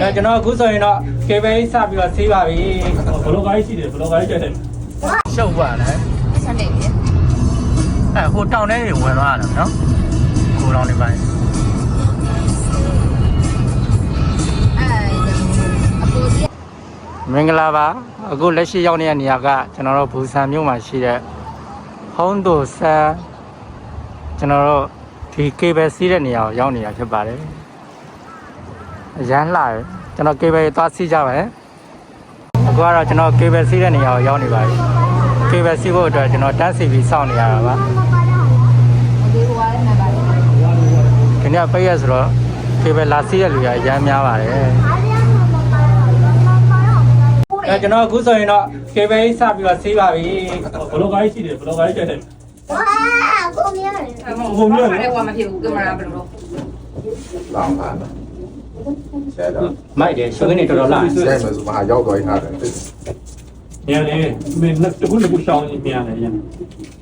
အဲကျွန်တော်အခုဆိုရင်တော့ကေဘေးစပြီးတော့ဆေးပါပြီဘလော့ဂိုင်းရှိတယ်ဘလော့ဂိုင်းကျက်တယ်ရှုပ်ပါလားဆက်နေပြီအဲဟိုတောင်ထဲတွေဝင်သွားတာနော်ဟိုတောင်တွေပိုင်းအဲအပူကြီးမင်္ဂလာပါအခုလက်ရှိရောက်နေတဲ့နေရာကကျွန်တော်တို့ဘူဆန်မြို့မှာရှိတဲ့ဟောင်းတို့ဆန်ကျွန်တော်တို့ဒီကေဘယ်စီးတဲ့နေရာကိုရောက်နေတာဖြစ်ပါတယ် အရန်လှတယ်ကျွန်တော်ကေဘယ်သွားစီးကြပါမယ်အခုကတော့ကျွန်တော်ကေဘယ်စီးတဲ့နေရာကိုရောက်နေပါပြီကေဘယ်စီးဖို့အတွက်ကျွန်တော်တန်းစီပြီးစောင့်နေရတာပါဒီဟိုကလည်းနေပါလေဒီနေ့ပိတ်ရဆိုတော့ကေဘယ်လာစီးတဲ့လူရအရမ်းများပါတယ်အဲကျွန်တော်အခုဆိုရင်တော့ကေဘယ်စပြီးတော့စီးပါပြီဘလော့ဂိုင်းရှိတယ်ဘလော့ဂိုင်းကျက်တယ်ဝါကိုမြင်ရတယ်ဘုံမျိုးဘာလဲကွာမဖြစ်ဘူးကင်မရာဘယ်လိုလောင်းပါဆဲတော့ မိုက်တယ်ရှုပ်နေတော်တော်လာဆဲမယ်ဆိုမှရောက်တော့ရတယ်ညနေမင်းတခုတခုရှောင်းနေမြန်တယ်ရ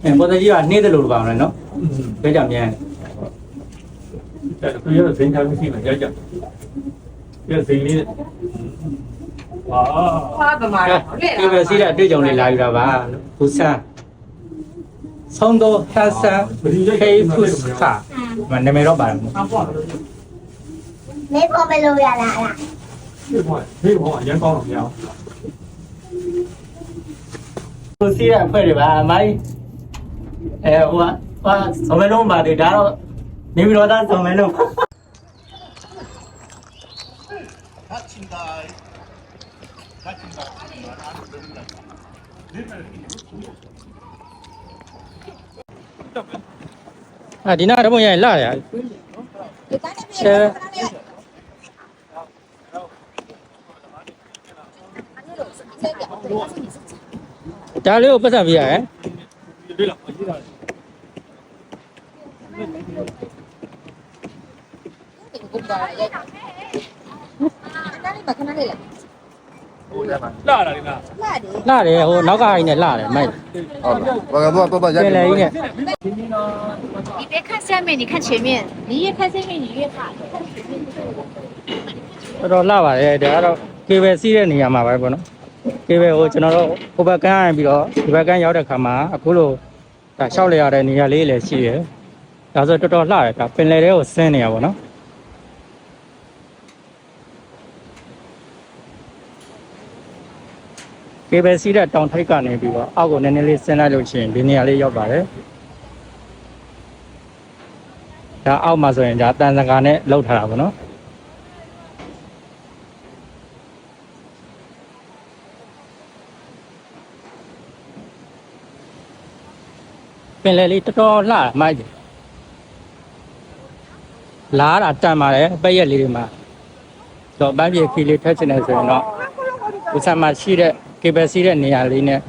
အဲပေါ်တဲ့ကြီးကနှေးတယ်လို့ပါမယ်နော်ဘယ်ကြောင့်မြန်အဲ့ဒါပြရတဲ့ဇင်းတိုင်းမရှိမှကြကြပြဇင်းလေးဟာခွာပမာကဲတော့လေကေဘယ်စီးတဲ့အတွေ့အကြုံတွေလာယူတာပါဘူဆန်ဆုံးတော့ဟတ်ဆန်ခေဖုစခမနာမည်တော့ပါတယ်အပွား မေပေါ်မလို့ရလားလားဒီဘွားဒီဘွားရန်ကောင်းတော့မရအောင်ဘူစီးတဲ့အဖွဲတွေပါမိုင်းအဲဟိုကဟာဇော်မဲလုံးပါတယ်ဒါတော့နေပြည်တော်သားဇော်မဲလုံးအာဒီနာတော့မရရင်လာရဒီတိုင်းနဲ့ပြေတယ် ဒါလေးကိုပတ်သက်ပြရဟဲ့ ဒီလောက်ရှိတာ ကိုပါရဲ့အဲ့ဒါလေးမခဏလေးလား လာလာဒီက လာတယ် လာတယ်ဟိုနောက်ကအိုင်းနဲ့လာတယ်မိုက် ဟုတ်တယ်ဘာကတော့တော့ရ ပင်လေကြီးနဲ့ 你别看下面，你看前面。你越看前面，你越怕。 တော်တော်လာပါတယ်ဒါကတော့ကေဘယ်စီးတဲ့နေရာမှာပဲပေါ့နော် ကေဘယ်ကိုကျွန်တော်တို့ဟိုဘက်ကန်းရပြီးတော့ဒီဘက်ကန်းရောက်တဲ့ခါမှာအခုလိုဒါလျှောက်လေရတဲ့နေရာလေးလည်းရှိတယ်ဒါဆိုတော်တော်လှတယ်ဒါပင်လယ်ထဲကိုဆင်းနေရပါတော့ကေဘယ်စီးတဲ့တောင်ထိပ်ကနေပြီးတော့အောက်ကိုနည်းနည်းလေးဆင်းလိုက်လို့ရှိရင်ဒီနေရာလေးရောက်ပါတယ်ဒါအောက်မှာဆိုရင်ဒါတန်စကာနဲ့လောက်ထားတာပေါ့နော် င်လယ်လေးတော်တော်လှတာမိုက်တယ်လားတာတန်ပါတယ်ပက်ရက်လေးတွေမှာတော့ပန်းပြေခီလေးထက်ချင်တယ်ဆိုရင်တော့ဥစားမှာရှိတဲ့ကေဘယ်စီးတဲ့နေရာလေးနဲ့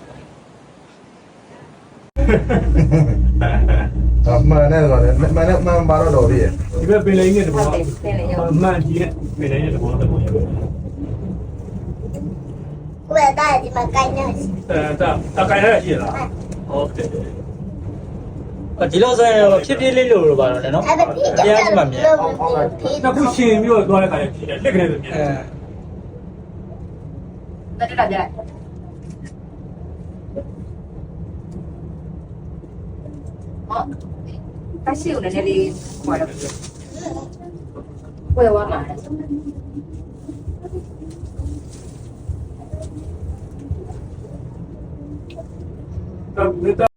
အမှန်နဲ့တော့မန်နဲ့မန်ပါတော့တော်ပြီဒီဘက်ပင်လိန်နဲ့တဘောအမှန်ကြီးနဲ့ပင်လိန်နဲ့တဘောတဘောကိုယ်တိုင်ဒီမှာကိုင်းနေတယ်အဲတာတာကိုင်းနေရရှိလားဟုတ်တယ် ဒီလောက်ဆိုရင်ဖြည်းဖြည်းလေးလို့တော့ပါတော့နော်ဘုရားကြီးမှမြင်နောက်ခုရှင်ပြီးတော့သွားတဲ့ခါကျဖြည်းတယ်လက်ကလေးဆိုမြင်တယ်တက်တက်ပြလိုက်ဟုတ်တက်ရှိကိုလည်းနည်းလေးခေါ်ရအောင်ဝယ်သွားမှာတော့